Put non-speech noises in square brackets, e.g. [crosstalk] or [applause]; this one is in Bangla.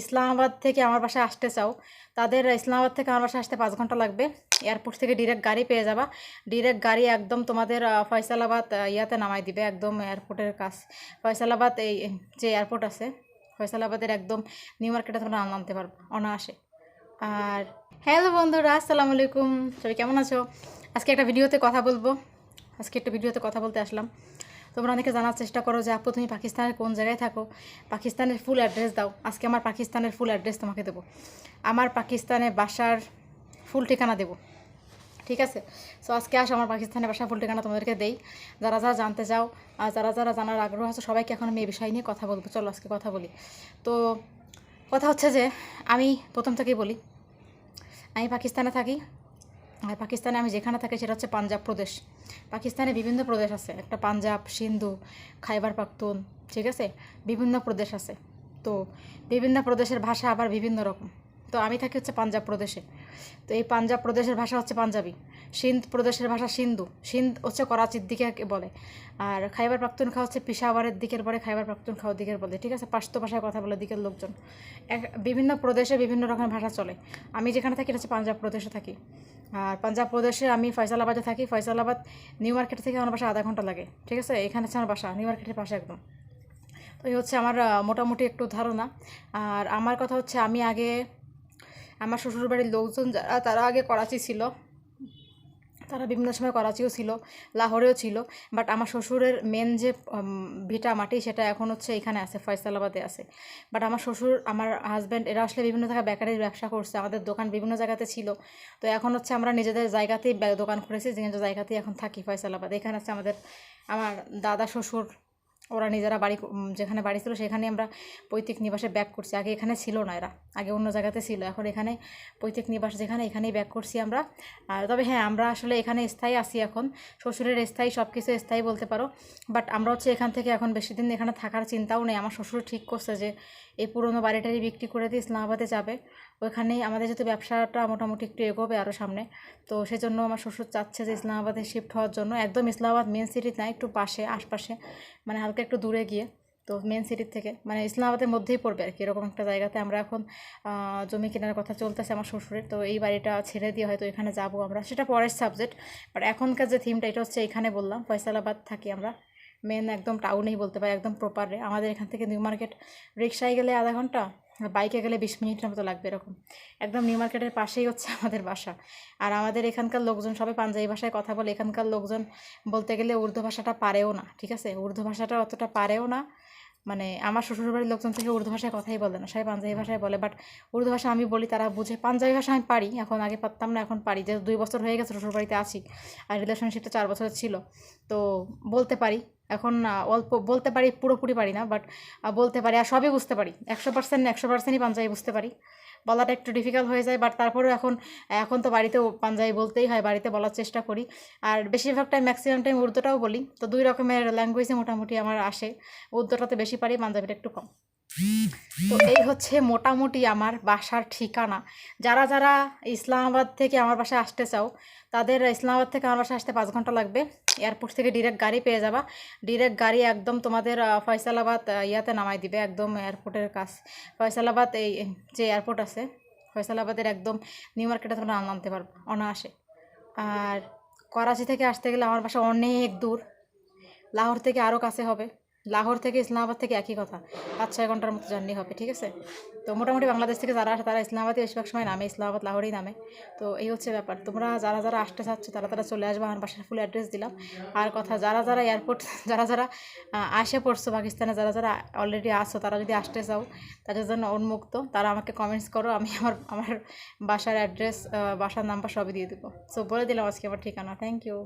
ইসলামাবাদ থেকে আমার বাসায় আসতে চাও, তাদের ইসলামাবাদ থেকে আমার বাসায় আসতে পাঁচ ঘণ্টা লাগবে। এয়ারপোর্ট থেকে ডিরেক্ট গাড়ি পেয়ে যাবা। ডিরেক্ট গাড়ি একদম তোমাদের ফয়সালাবাদ ইয়াতে নামাই দিবে একদম এয়ারপোর্টের কাছ ফয়সালাবাদ এই, যে এয়ারপোর্ট আছে, ফয়সালাবাদের একদম নিউ মার্কেটে তোমরা নামতে পারব, অনায়াসে। আর হ্যালো বন্ধুরা, আসসালামু আলাইকুম। সবাই কেমন আছো? আজকে একটা ভিডিওতে কথা বলব। আজকে একটা ভিডিওতে কথা বলতে আসলাম। তোমরা অনেকে জানার চেষ্টা করো যে, আপু, তুমি পাকিস্তানের কোন জায়গায় থাকো? পাকিস্তানের ফুল অ্যাড্রেস দাও। আজকে আমার পাকিস্তানের ফুল অ্যাড্রেস তোমাকে দেবো। আমার পাকিস্তানে বাসার ফুল ঠিকানা দেবো। ঠিক আছে? সো আজকে আস, আমার পাকিস্তানের বাসা ফুল ঠিকানা তোমাদেরকে দেই। যারা যারা জানতে চাও, আর যারা যারা জানার আগ্রহ আছে, সবাইকে এখন আমি এই বিষয় নিয়ে কথা বলব। চলো, আজকে কথা বলি। তো, কথা হচ্ছে যে, আমি প্রথম থেকেই বলি, আমি পাকিস্তানে থাকি। আর পাকিস্তানে আমি যেখানে থাকি সেটা হচ্ছে পাঞ্জাব প্রদেশ। পাকিস্তানে বিভিন্ন প্রদেশ আছে। একটা পাঞ্জাব, সিন্ধু, খাইবার পাখতুন, ঠিক আছে? বিভিন্ন প্রদেশ আছে। তো বিভিন্ন প্রদেশের ভাষা আবার বিভিন্ন রকম। তো আমি থাকি হচ্ছে পাঞ্জাব প্রদেশে। তো এই পাঞ্জাব প্রদেশের ভাষা হচ্ছে পাঞ্জাবি। সিন্ধ প্রদেশের ভাষা সিন্ধু। সিন্ধ হচ্ছে করাচির দিকে বলে। আর খাইবার পাখতুনখা হচ্ছে পিশাওয়ারের দিকের পরে খাইবার পাখতুনখাও দিকের বলে। ঠিক আছে? পাঁচতো ভাষায় কথা বলে দিকের লোকজন। এক, বিভিন্ন প্রদেশে বিভিন্ন রকমের ভাষা চলে। আমি যেখানে থাকি হচ্ছে পাঞ্জাব প্রদেশে থাকি। আর পাঞ্জাব প্রদেশে আমি ফয়সালাবাদে থাকি। ফয়সালাবাদ, নিউ মার্কেট থেকে আমার বাসা আধা ঘণ্টা লাগে। ঠিক আছে? এখানে হচ্ছে আমার বাসা, নিউ মার্কেটের পাশে একদম। তো এই হচ্ছে আমার মোটামুটি একটু ধারণা। আর আমার কথা হচ্ছে আমি আগে আমার শ্বশুরবাড়ির লোকজন যারা, তারা আগে করাচি ছিল। তারা বিভিন্ন সময় করাচিও ছিল, লাহোরেও ছিল। বাট আমার শ্বশুরের মেন যে ভিটা মাটি, সেটা এখন হচ্ছে এখানে আছে, ফয়সালাবাদে আছে। বাট আমার শ্বশুর, আমার হাজব্যান্ড এরা আসলে বিভিন্ন জায়গায় বেকারির ব্যবসা করছে। আমাদের দোকান বিভিন্ন জায়গাতে ছিল। তো এখন হচ্ছে আমরা নিজেদের জায়গাতেই দোকান করেছি যে জায়গাতেই এখন থাকি ফয়সালাবাদ। এখানে হচ্ছে আমাদের, আমার দাদা, শ্বশুর ওরা নিজেরা বাড়ি যেখানে বাড়ি ছিল সেখানে আমরা পৈতৃক নিবাসে ব্যাক করছি। আগে এখানে ছিল না এরা, আগে অন্য জায়গাতে ছিল। এখন এখানে পৈতৃক নিবাস যেখানে, এখানেই ব্যাক করছি আমরা। তবে হ্যাঁ আমরা আসলে এখানে স্থায়ী আছি এখন। শ্বশুরের স্থায়ী সব কিছু স্থায়ী বলতে পারো। বাট আমরা হচ্ছে এখান থেকে এখন বেশি দিন এখানে থাকার চিন্তাও নেই। আমার শ্বশুর ঠিক করছে যে, এই পুরনো বাড়িটারি বিক্রি করে দিয়ে ইসলামাবাদে যাবে। ওইখানেই আমাদের যেহেতু ব্যবসাটা মোটামুটি একটু এগোবে আরও সামনে, তো সেজন্য আমার শ্বশুর চাচ্ছে যে ইসলামাবাদে শিফট হওয়ার জন্য। একদম ইসলামাবাদ মেন সিটি না, একটু পাশে, আশপাশে মানে হালকা একটু দূরে গিয়ে, তো মেন সিটির থেকে মানে ইসলামাবাদের মধ্যেই পড়বে আর কি এরকম একটা জায়গাতে আমরা এখন জমি কেনার কথা চলতেছে আমার শ্বশুরের, তো এই বাড়িটা ছেড়ে দিয়ে হয়তো এখানে যাব আমরা। সেটা পরের সাবজেক্ট বাট এখনকার যে থিমটা এটা হচ্ছে এখানে বললাম, ফয়সালাবাদ থাকি আমরা। মেন একদম টাউনেই বলতে পারি, একদম প্রপারে আমাদের এখান থেকে নিউ মার্কেট রিক্সায় গেলে আধা ঘণ্টা বাইকে গেলে বিশ মিনিটের মতো লাগবে এরকম। একদম নিউ মার্কেটের পাশেই হচ্ছে আমাদের বাসা। আর আমাদের এখানকার লোকজন সবাই পাঞ্জাবি ভাষায় কথা বলে। এখানকার লোকজন বলতে গেলে উর্দু ভাষাটা পারেও না, ঠিক আছে? উর্দু ভাষাটা অতটা পারেও না। মানে আমার শ্বশুরবাড়ির লোকজন থেকে উর্দু ভাষায় কথাই বলে না, সবাই পাঞ্জাবি ভাষায় বলে। বাট উর্দু ভাষা আমি বলি, তারা বুঝে। পাঞ্জাবি ভাষা আমি পারি, এখন আগে পারতাম না, এখন পারি। যে দুই বছর হয়ে গেছে শ্বশুরবাড়িতে আছি, আর রিলেশনশিপটা চার বছরের ছিল, তো বলতে পারি। এখন অল্প বলতে পারি, পুরোপুরি পারি না বাট বলতে পারি আর সবই বুঝতে পারি। একশো পার্সেন্ট একশো পার্সেন্টই পাঞ্জাবি বুঝতে পারি। বলাটা একটু ডিফিকাল্ট হয়ে যায় বাট তারপরেও এখন এখন তো বাড়িতেও পাঞ্জাবি বলতেই হয়, বাড়িতে বলার চেষ্টা করি। আর বেশিরভাগ টাইম ম্যাক্সিমাম টাইম উর্দুটাও বলি। তো দুই রকমের ল্যাঙ্গুয়েজে মোটামুটি আমার আসে। উর্দুটাতে বেশি পারি, পাঞ্জাবিটা একটু কম। তো এই হচ্ছে মোটামুটি আমার বাসার ঠিকানা। যারা যারা ইসলামাবাদ থেকে আমার বাসায় আসতে চাও, তাদের ইসলামাবাদ থেকে আমার বাসায় আসতে পাঁচ ঘণ্টা লাগবে। এয়ারপোর্ট থেকে ডিরেক্ট গাড়ি পেয়ে যাবা। ডিরেক্ট গাড়ি একদম তোমাদের ফয়সালাবাদ ইয়াতে নামাই দিবে একদম এয়ারপোর্টের কাছ ফয়সালাবাদ এই যে এয়ারপোর্ট আছে, ফয়সালাবাদের একদম নিউ মার্কেটে তোমরা নামতে পারব, অনায়াসে। আর করাচি থেকে আসতে গেলে আমার বাসা অনেক দূর। লাহোর থেকে আরও কাছে হবে। লাহোর থেকে ইসলামাবাদ থেকে একই কথা। পাঁচ, ছয় ঘণ্টার মতো জার্নি হবে, ঠিক আছে? তো মোটামুটি বাংলাদেশ থেকে যারা আসে, তারা ইসলামাবাদে বেশিরভাগ সময় নামে, ইসলামাবাদ লাহোরেই নামে। তো এই হচ্ছে ব্যাপার। তোমরা যারা যারা আসতে চাচ্ছ, তারা তারা চলে আসবে। আমার বাসার ফুল অ্যাড্রেস দিলাম। আর কথা, যারা যারা এয়ারপোর্ট [laughs] যারা যারা আসে পড়ছো পাকিস্তানে, যারা যারা অলরেডি আসো তারা যদি আসতে চাও, তাদের জন্য উন্মুক্ত। তারা আমাকে কমেন্টস করো, আমি আমার আমার বাসার অ্যাড্রেস বাসার নাম্বার সবই দিয়ে দেবো। সো বলে দিলাম আজকে আমার ঠিকানা। Thank you